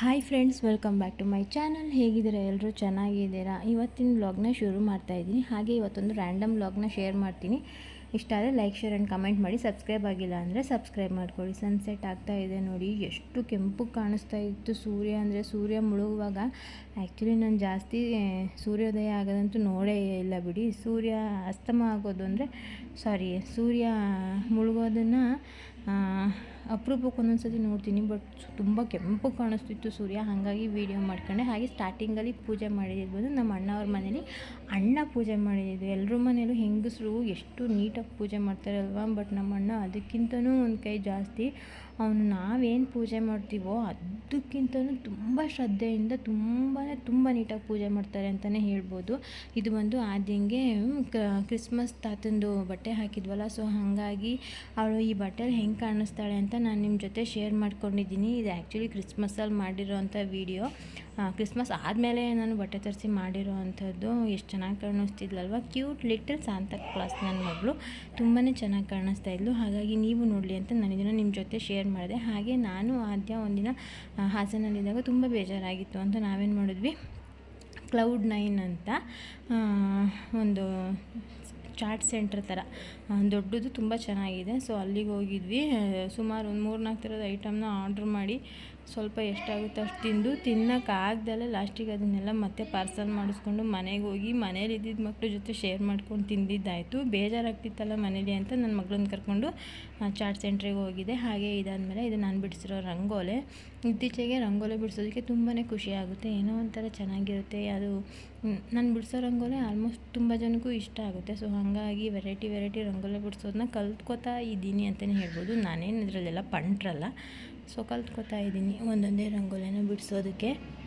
Hi friends welcome back to my channel ಹೇಗಿದ್ದೀರಾ? ಎಲ್ಲರೂ ಚೆನ್ನಾಗಿದ್ದೀರಾ? ಇವತ್ತಿನ ವ್ಲಾಗ್ನ ಶುರು ಮಾಡ್ತಾ ಇದ್ದೀನಿ. ಹಾಗೆ ಇವತ್ತೊಂದು ರ್ಯಾಂಡಮ್ ವ್ಲಾಗ್ನ ಶೇರ್ ಮಾಡ್ತೀನಿ. ಇಷ್ಟ ಆದರೆ ಲೈಕ್ ಶೇರ್ ಆ್ಯಂಡ್ ಕಮೆಂಟ್ ಮಾಡಿ. ಸಬ್ಸ್ಕ್ರೈಬ್ ಆಗಿಲ್ಲ ಅಂದರೆ ಸಬ್ಸ್ಕ್ರೈಬ್ ಮಾಡ್ಕೊಳ್ಳಿ. ಸನ್ಸೆಟ್ ಆಗ್ತಾ ಇದೆ ನೋಡಿ. ಎಷ್ಟು ಕೆಂಪು ಕಾಣಿಸ್ತಾ ಇತ್ತು ಸೂರ್ಯ ಅಂದರೆ ಸೂರ್ಯ ಮುಳುಗುವಾಗ. ಆ್ಯಕ್ಚುಲಿ ನಾನು ಜಾಸ್ತಿ ಸೂರ್ಯೋದಯ ಆಗೋದಂತೂ ನೋಡೇ ಇಲ್ಲ ಬಿಡಿ. ಸೂರ್ಯ ಅಸ್ತಮ ಆಗೋದು ಅಂದರೆ ಸಾರಿ ಸೂರ್ಯ ಮುಳುಗೋದನ್ನು ಅಪರೂಪಕ್ಕೆ ಒಂದೊಂದು ಸತಿ ನೋಡ್ತೀನಿ ಬಟ್ ತುಂಬ ಕೆಂಪು ಕಾಣಿಸ್ತಿತ್ತು ಸೂರ್ಯ. ಹಾಗಾಗಿ ವೀಡಿಯೋ ಮಾಡ್ಕೊಂಡೆ. ಹಾಗೆ ಸ್ಟಾರ್ಟಿಂಗಲ್ಲಿ ಪೂಜೆ ಮಾಡಿದ್ಬೋದು ನಮ್ಮ ಅಣ್ಣವ್ರ ಮನೇಲಿ ಅಣ್ಣ ಪೂಜೆ ಮಾಡಿದ್ದು ಎಲ್ಲರ ಮನೇಲೂ ಹೆಂಗಸರು ಎಷ್ಟು ನೀಟಾಗಿ ಪೂಜೆ ಮಾಡ್ತಾರಲ್ವ? ಬಟ್ ನಮ್ಮ ಅಣ್ಣ ಅದಕ್ಕಿಂತನೂ ಒಂದು ಕೈ ಜಾಸ್ತಿ. ಅವನು ನಾವೇನು ಪೂಜೆ ಮಾಡ್ತೀವೋ ಅದಕ್ಕಿಂತನೂ ತುಂಬ ಶ್ರದ್ಧೆಯಿಂದ ತುಂಬಾ ತುಂಬ ನೀಟಾಗಿ ಪೂಜೆ ಮಾಡ್ತಾರೆ ಅಂತಲೇ ಹೇಳ್ಬೋದು. ಇದು ಬಂದು ಆದ್ಯಂಗೆ ಕ್ರಿಸ್ಮಸ್ ತಾತಂದು ಬಟ್ಟೆ ಹಾಕಿದ್ವಲ್ಲ. ಸೊ ಹಾಗಾಗಿ ಅವಳು ಈ ಬಟ್ಟೆಲಿ ಹೆಂಗೆ ಕಾಣಿಸ್ತಾಳೆ ಅಂತ ನಾನು ನಿಮ್ಮ ಜೊತೆ ಶೇರ್ ಮಾಡ್ಕೊಂಡಿದ್ದೀನಿ. ಇದು ಆ್ಯಕ್ಚುಲಿ ಕ್ರಿಸ್ಮಸ್ಸಲ್ಲಿ ಮಾಡಿರೋ ಅಂಥ ವೀಡಿಯೋ ಕ್ರಿಸ್ಮಸ್ ಆದಮೇಲೆ ನಾನು ಬಟ್ಟೆ ತರಿಸಿ ಮಾಡಿರೋ ಅಂಥದ್ದು ಎಷ್ಟು ಚೆನ್ನಾಗಿ ಕಾಣಿಸ್ತಿದ್ಲಲ್ವ? ಕ್ಯೂಟ್ ಲಿಟಲ್ ಸಾಂತಕ್ ಕ್ಲಾಸ್ ನನ್ನ ಮಗಳು. ತುಂಬಾ ಚೆನ್ನಾಗಿ ಕಾಣಿಸ್ತಾ ಇದ್ಲು. ಹಾಗಾಗಿ ನೀವು ನೋಡಲಿ ಅಂತ ನಾನು ನಿಮ್ಮ ಜೊತೆ ಶೇರ್ ಮಾಡಿದೆ. ಹಾಗೆ ನಾನು ಆದ್ಯ ಒಂದಿನ ಹಾಸನಲ್ಲಿದ್ದಾಗ ತುಂಬ ಬೇಜಾರಾಗಿತ್ತು ಅಂತ ನಾವೇನು ಮಾಡಿದ್ವಿ? ಕ್ಲೌಡ್ ನೈನ್ ಅಂತ ಒಂದು ಚಾಟ್ ಸೆಂಟ್ರ್ ಥರ. ದೊಡ್ಡದು ತುಂಬ ಚೆನ್ನಾಗಿದೆ. ಸೊ ಅಲ್ಲಿಗೆ ಹೋಗಿದ್ವಿ. ಸುಮಾರು ಒಂದು ಮೂರು ನಾಲ್ಕು ಥರದ ಐಟಮ್ನ ಆರ್ಡ್ರ್ ಮಾಡಿ ಸ್ವಲ್ಪ ಎಷ್ಟಾಗುತ್ತೆ ಅಷ್ಟು ತಿಂದು ತಿನ್ನೋಕ್ಕಾಗ್ದಲ್ಲೇ ಲಾಸ್ಟಿಗೆ ಅದನ್ನೆಲ್ಲ ಮತ್ತೆ ಪಾರ್ಸಲ್ ಮಾಡಿಸ್ಕೊಂಡು ಮನೆಗೆ ಹೋಗಿ ಮನೇಲಿ ಇದ್ದಿದ್ದ ಮಕ್ಕಳ ಜೊತೆ ಶೇರ್ ಮಾಡ್ಕೊಂಡು ತಿಂದಿದ್ದಾಯಿತು. ಬೇಜಾರಾಗ್ತಿತ್ತಲ್ಲ ಮನೇಲಿ ಅಂತ ನನ್ನ ಮಗಳನ್ನ ಕರ್ಕೊಂಡು ಚಾಟ್ ಸೆಂಟ್ರಿಗೆ ಹೋಗಿದ್ದೆ ಹಾಗೆ ಇದಾದಮೇಲೆ ಇದು ನಾನು ಬಿಡಿಸಿರೋ ರಂಗೋಲೆ. ಇತ್ತೀಚೆಗೆ ರಂಗೋಲೆ ಬಿಡಿಸೋದಕ್ಕೆ ತುಂಬಾ ಖುಷಿ ಆಗುತ್ತೆ. ಏನೋ ಒಂಥರ ಚೆನ್ನಾಗಿರುತ್ತೆ. ಅದು ನಾನು ಬಿಡಿಸೋ ರಂಗೋಲೆ ಆಲ್ಮೋಸ್ಟ್ ತುಂಬ ಜನಕ್ಕೂ ಇಷ್ಟ ಆಗುತ್ತೆ. ಸೊ ಹಾಗಾಗಿ ವೆರೈಟಿ ವೆರೈಟಿ ರಂಗೋಲೆ ಬಿಡಿಸೋದನ್ನ ಕಲ್ತ್ಕೊತಾ ಇದ್ದೀನಿ ಅಂತಲೇ ಹೇಳ್ಬೋದು. ನಾನೇನು ಇದರಲ್ಲೆಲ್ಲ ಪಂಟ್ರಲ್ಲ. ಸೊ ಕಲ್ತ್ಕೊತಾ ಇದ್ದೀನಿ. ಒಂದೊಂದೇ ರಂಗೋಲಿನ ಬಿಡಿಸೋದಕ್ಕೆ.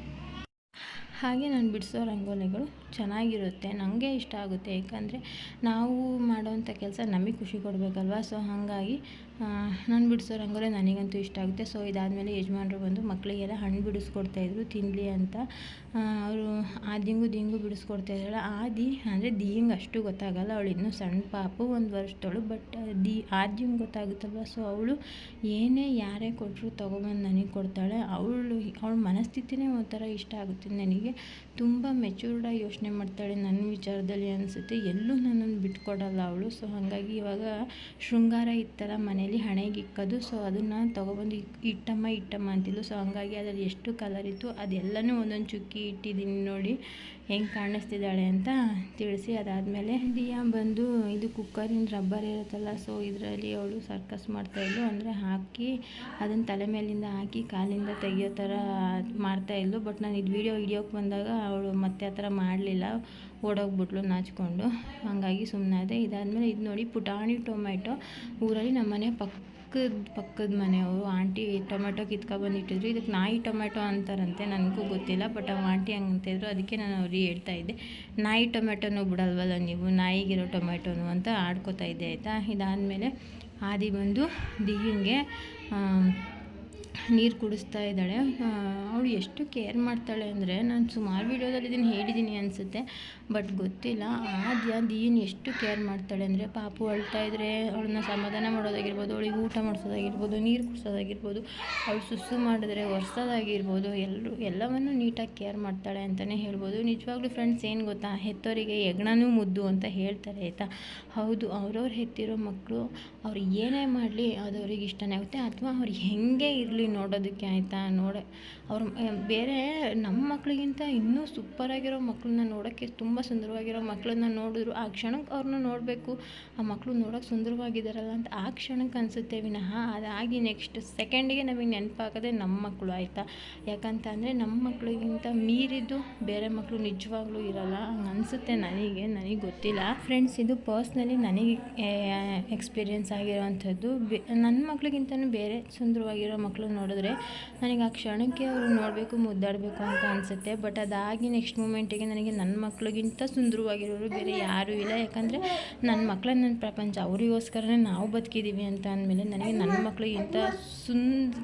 ಹಾಗೆ ನಾನು ಬಿಡಿಸೋ ರಂಗೋಲಿಗಳು ಚೆನ್ನಾಗಿರುತ್ತೆ. ನನಗೆ ಇಷ್ಟ ಆಗುತ್ತೆ. ಯಾಕಂದರೆ ನಾವು ಮಾಡೋವಂಥ ಕೆಲಸ ನಮಗೆ ಖುಷಿ ಕೊಡಬೇಕಲ್ವ? ಸೊ ಹಾಗಾಗಿ ನಾನು ಬಿಡಿಸೋ ರಂಗೋಲಿ ನನಗಂತೂ ಇಷ್ಟ ಆಗುತ್ತೆ. ಸೊ ಇದಾದಮೇಲೆ ಯಜಮಾನರು ಬಂದು ಮಕ್ಕಳಿಗೆಲ್ಲ ಹಣ್ಣು ಬಿಡಿಸ್ಕೊಡ್ತಾಯಿದ್ರು ತಿನ್ನಲಿ ಅಂತ. ಅವರು ಆದಿಂಗು ದಿಂಗು ಬಿಡಿಸ್ಕೊಡ್ತಾ ಇದ್ದಾಳೆ. ಆದಿ ಅಂದರೆ ದಿಂಗ್ ಅಷ್ಟು ಗೊತ್ತಾಗಲ್ಲ. ಅವಳು ಇನ್ನೂ ಸಣ್ಣ ಪಾಪು, ಒಂದು ವರ್ಷದವಳು ಬಟ್ ದಿ ಆದ್ಯಂಗೆ ಗೊತ್ತಾಗುತ್ತಲ್ವ? ಸೊ ಅವಳು ಏನೇ ಯಾರೇ ಕೊಟ್ಟರು ತೊಗೊಬಂದು ನನಗೆ ಕೊಡ್ತಾಳೆ. ಅವಳು, ಅವಳ ಮನಸ್ಥಿತಿನೇ ಒಂಥರ ಇಷ್ಟ ಆಗುತ್ತೆ ನನಗೆ. ತುಂಬ ಮೆಚೂರ್ಡಾಗಿ ಯೋಚನೆ ಮಾಡ್ತಾಳೆ ನನ್ನ ವಿಚಾರದಲ್ಲಿ ಅನಿಸುತ್ತೆ. ಎಲ್ಲೂ ನನ್ನನ್ನು ಬಿಟ್ಕೊಡಲ್ಲ ಅವಳು. ಸೊ ಹಾಗಾಗಿ ಇವಾಗ ಶೃಂಗಾರ ಇತ್ತಲ್ಲ ಮನೇಲಿ ಹಣೆಗೆ ಇಕ್ಕೋದು. ಸೊ ಅದನ್ನು ತೊಗೊಬಂದು, ಇಟ್ಟಮ್ಮ ಇಟ್ಟಮ್ಮ ಅಂತಿದ್ಲು. ಸೊ ಹಂಗಾಗಿ ಅದರಲ್ಲಿ ಎಷ್ಟು ಕಲರ್ ಇತ್ತು ಅದೆಲ್ಲನೂ ಒಂದೊಂದು ಚುಕ್ಕಿ ಇಟ್ಟಿದ್ದೀನಿ ನೋಡಿ. ಹೆಂಗೆ ಕಾಣಿಸ್ತಿದ್ದಾಳೆ ಅಂತ ತಿಳಿಸಿ, ಅದಾದಮೇಲೆ ದಿಯಾ ಬಂದು ಇದು ಕುಕ್ಕರಿನ ರಬ್ಬರ್ ಇರುತ್ತಲ್ಲ, ಸೊ ಇದರಲ್ಲಿ ಅವಳು ಸರ್ಕಸ್ ಮಾಡ್ತಾಯಿದ್ಲು ಅಂದರೆ ಹಾಕಿ ಅದನ್ನು ತಲೆ ಮೇಲಿಂದ ಹಾಕಿ ಕಾಲಿಂದ ತೆಗಿಯೋ ಥರ ಮಾಡ್ತಾಯಿದ್ಲು ಬಟ್ ನಾನು ಇದು ವೀಡಿಯೋ ಹಿಡಿಯೋಕೆ ಬಂದಾಗ ಅವಳು ಮತ್ತೆ ಆ ಥರ ಮಾಡಲಿಲ್ಲ. ಓಡೋಗ್ಬಿಟ್ಲು ನಾಚಿಕೊಂಡು. ಹಾಗಾಗಿ ಸುಮ್ಮನೆ ಅದೇ ಇದಾದಮೇಲೆ ಇದು ನೋಡಿ ಪುಟಾಣಿ ಟೊಮ್ಯಾಟೊ. ಊರಲ್ಲಿ ನಮ್ಮನೆ ಪಕ್ಕದ ಪಕ್ಕದ ಮನೆಯವರು, ಆಂಟಿ ಟೊಮೆಟೊ ಕಿತ್ಕೊಬಂದು ಇಟ್ಟಿದ್ರು ಇದಕ್ಕೆ ನಾಯಿ ಟೊಮೆಟೊ ಅಂತಾರಂತೆ, ನನಗೂ ಗೊತ್ತಿಲ್ಲ, ಬಟ್ ಆ ಆಂಟಿ ಹಂಗೆ ಅಂತಿದ್ರು ಅದಕ್ಕೆ ನಾನು ಅವ್ರಿಗೆ ಹೇಳ್ತಾ ಇದ್ದೆ, ನಾಯಿ ಟೊಮೆಟೊನೂ ಬಿಡಲ್ವಲ್ಲ ನೀವು, ನಾಯಿಗಿರೋ ಟೊಮೆಟೊನು ಅಂತ ಆಡ್ಕೊತಾ ಇದ್ದೆ, ಆಯಿತಾ? ಇದಾದಮೇಲೆ ಆದಿ ಬಂದು ದಿಹಿಂಗೆ ನೀರು ಕುಡಿಸ್ತಾ ಇದ್ದಾಳೆ. ಅವಳು ಎಷ್ಟು ಕೇರ್ ಮಾಡ್ತಾಳೆ ಅಂದರೆ ನಾನು ಸುಮಾರು ವೀಡಿಯೋದಲ್ಲಿ ಇದನ್ನು ಹೇಳಿದ್ದೀನಿ ಅನಿಸುತ್ತೆ, ಬಟ್ ಗೊತ್ತಿಲ್ಲ. ಆದ್ಯ ದೀನ್ ಎಷ್ಟು ಕೇರ್ ಮಾಡ್ತಾಳೆ ಅಂದರೆ ಪಾಪು ಅಳ್ತಾ ಇದ್ದರೆ ಅವಳನ್ನ ಸಮಾಧಾನ ಮಾಡೋದಾಗಿರ್ಬೋದು, ಅವಳಿಗೆ ಊಟ ಮಾಡಿಸೋದಾಗಿರ್ಬೋದು, ನೀರು ಕುಡಿಸೋದಾಗಿರ್ಬೋದು, ಅವಳು ಸುಸ್ಸು ಮಾಡಿದ್ರೆ ಒರೆಸೋದಾಗಿರ್ಬೋದು ಎಲ್ಲರೂ ಎಲ್ಲವನ್ನು ನೀಟಾಗಿ ಕೇರ್ ಮಾಡ್ತಾಳೆ ಅಂತಲೇ ಹೇಳ್ಬೋದು. ನಿಜವಾಗ್ಲೂ ಫ್ರೆಂಡ್ಸ್ ಏನು ಗೊತ್ತಾ ಹೆತ್ತವರಿಗೆ ಹೆಗ್ಣನೂ ಮುದ್ದು ಅಂತ ಹೇಳ್ತಾರೆ ಆಯಿತಾ? ಹೌದು, ಅವ್ರವ್ರು ಹೆತ್ತಿರೋ ಮಕ್ಕಳು ಅವ್ರು ಏನೇ ಮಾಡಲಿ ಅದು ಅವ್ರಿಗೆ ಇಷ್ಟನೇ ಆಗುತ್ತೆ, ಅಥವಾ ಅವ್ರು ಹೆಂಗೆ ಇರಲಿ ನೋಡೋದಕ್ಕೆ ಆಯಿತಾ? ನೋಡಿ. ಅವ್ರ ಬೇರೆ ನಮ್ಮ ಮಕ್ಕಳಿಗಿಂತ ಇನ್ನೂ ಸೂಪರಾಗಿರೋ ಮಕ್ಕಳನ್ನ ನೋಡೋಕ್ಕೆ ತುಂಬ ಸುಂದರವಾಗಿರೋ ಮಕ್ಕಳನ್ನ ನೋಡಿದ್ರು. ಆ ಕ್ಷಣಕ್ಕೆ ಅವ್ರನ್ನ ನೋಡಬೇಕು. ಆ ಮಕ್ಕಳು ನೋಡೋಕ್ಕೆ ಸುಂದರವಾಗಿದ್ದಾರಲ್ಲ ಅಂತ ಆ ಕ್ಷಣಕ್ಕೆ ಅನಿಸುತ್ತೆ ವಿನಃ. ಅದಾಗಿ ನೆಕ್ಸ್ಟ್ ಸೆಕೆಂಡಿಗೆ ನಮಗೆ ನೆನಪಾಗೋದೇ ನಮ್ಮ ಮಕ್ಕಳು ಆಯಿತಾ? ಯಾಕಂತ ಅಂದರೆ ನಮ್ಮ ಮಕ್ಕಳಿಗಿಂತ ಮೀರಿದ್ದು ಬೇರೆ ಮಕ್ಕಳು ನಿಜವಾಗ್ಲೂ ಇರಲ್ಲ. ಹಂಗೆ ಅನಿಸುತ್ತೆ ನನಗೆ. ನನಗೆ ಗೊತ್ತಿಲ್ಲ. ಫ್ರೆಂಡ್ಸ್ ಇದು ಪರ್ಸ್ನಲಿ ನನಗೆ ಎಕ್ಸ್ಪೀರಿಯೆನ್ಸ್ ಆಗಿರೋವಂಥದ್ದು ಬೆ ನನ್ನ ಮಕ್ಳಿಗಿಂತಲೂ ಬೇರೆ ಸುಂದರವಾಗಿರೋ ಮಕ್ಕಳು ನೋಡಿದ್ರೆ ನನಗೆ ಆ ಕ್ಷಣಕ್ಕೆ ಅವ್ರು ನೋಡಬೇಕು, ಮುದ್ದಾಡಬೇಕು ಅಂತ ಅನಿಸುತ್ತೆ. ಬಟ್ ಅದಾಗಿ ನೆಕ್ಸ್ಟ್ ಮೂಮೆಂಟಿಗೆ ನನಗೆ ನನ್ನ ಮಕ್ಳಿಗಿಂತ ಸುಂದರವಾಗಿರೋರು ಬೇರೆ ಯಾರೂ ಇಲ್ಲ. ಯಾಕಂದರೆ ನನ್ನ ಮಕ್ಕಳ ನನ್ನ ಪ್ರಪಂಚ, ಅವರಿಗೋಸ್ಕರನೇ ನಾವು ಬದುಕಿದ್ದೀವಿ ಅಂತ ಅಂದಮೇಲೆ ನನಗೆ ನನ್ನ ಮಕ್ಳಿಗಿಂತ ಸುಂದ್,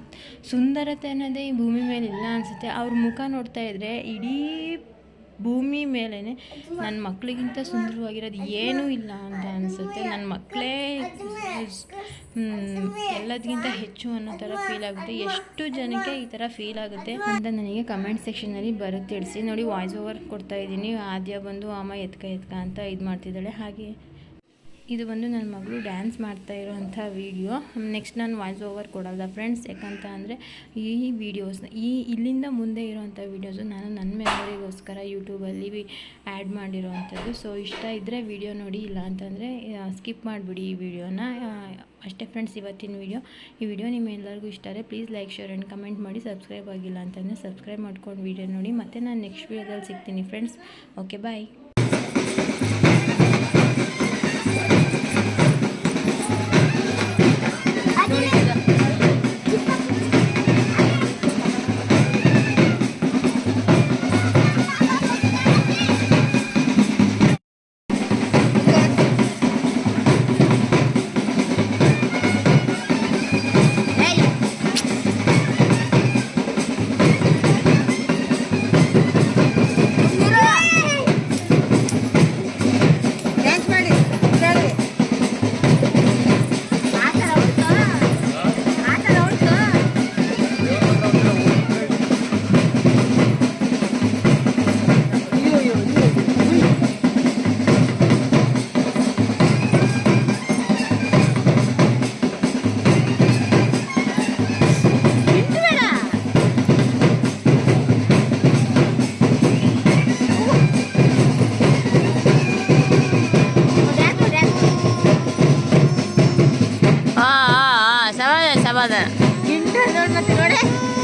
ಸುಂದರತೆ ಅನ್ನೋದೇ ಈ ಭೂಮಿ ಮೇಲೆ ಇಲ್ಲ ಅನಿಸುತ್ತೆ. ಅವ್ರ ಮುಖ ನೋಡ್ತಾ ಇದ್ದರೆ ಇಡೀ ಭೂಮಿ ಮೇಲೇ ನನ್ನ ಮಕ್ಕಳಿಗಿಂತ ಸುಂದರವಾಗಿರೋದು ಏನೂ ಇಲ್ಲ ಅಂತ ಅನಿಸುತ್ತೆ. ನನ್ನ ಮಕ್ಕಳೇ ಎಲ್ಲ ಎಲ್ಲದಕ್ಕಿಂತ ಹೆಚ್ಚು ಅನ್ನೋ ಥರ ಫೀಲ್ ಆಗುತ್ತೆ. ಎಷ್ಟು ಜನಕ್ಕೆ ಈ ಥರ ಫೀಲ್ ಆಗುತ್ತೆ ಅಂತ ನನಗೆ ಕಮೆಂಟ್ ಸೆಕ್ಷನಲ್ಲಿ ಬರುತ್ತೆ ತಿಳಿಸಿ ನೋಡಿ ವಾಯ್ಸ್ ಓವರ್ ಕೊಡ್ತಾ ಇದ್ದೀನಿ. ಆದ್ಯ ಬಂದು, ಅಮ್ಮ ಎತ್ಕ ಎತ್ಕ ಅಂತ ಇದು ಮಾಡ್ತಿದ್ದಾಳೆ ಹಾಗೆ ಇದು ಬಂದು ನನ್ನ ಮಗಳು ಡ್ಯಾನ್ಸ್ ಮಾಡ್ತಾ ಇರೋವಂಥ ವೀಡಿಯೋ ನೆಕ್ಸ್ಟ್ ನಾನು ವಾಯ್ಸ್ ಓವರ್ ಕೊಡಲ್ಲ ಫ್ರೆಂಡ್ಸ್ ಯಾಕಂತ ಅಂದರೆ ಈ ವೀಡಿಯೋಸ್ನ ಈ ಇಲ್ಲಿಂದ ಮುಂದೆ ಇರೋವಂಥ ವೀಡಿಯೋಸು ನಾನು ನನ್ನ ಮೆಮೊರಿಗೋಸ್ಕರ ಯೂಟ್ಯೂಬಲ್ಲಿ ಆ್ಯಡ್ ಮಾಡಿರೋವಂಥದ್ದು ಸೊ ಇಷ್ಟ ಇದ್ದರೆ ವಿಡಿಯೋ ನೋಡಿ, ಇಲ್ಲ ಅಂತಂದರೆ ಸ್ಕಿಪ್ ಮಾಡಿಬಿಡಿ ಈ ವಿಡಿಯೋನ ಅಷ್ಟೇ ಫ್ರೆಂಡ್ಸ್ ಇವತ್ತಿನ ವಿಡಿಯೋ ಈ ವಿಡಿಯೋ ನಿಮ್ಮೆಲ್ಲರಿಗೂ ಇಷ್ಟ ಆದರೆ please like share and comment ಮಾಡಿ. ಸಬ್ಸ್ಕ್ರೈಬ್ ಆಗಿಲ್ಲ ಅಂತಂದರೆ ಸಬ್ಸ್ಕ್ರೈಬ್ ಮಾಡ್ಕೊಂಡು ವಿಡಿಯೋ ನೋಡಿ. ಮತ್ತು ನಾನು ನೆಕ್ಸ್ಟ್ ವಿಡಿಯೋದಲ್ಲಿ ಸಿಗ್ತೀನಿ ಫ್ರೆಂಡ್ಸ್ ಓಕೆ ಬಾಯ್ Yeah.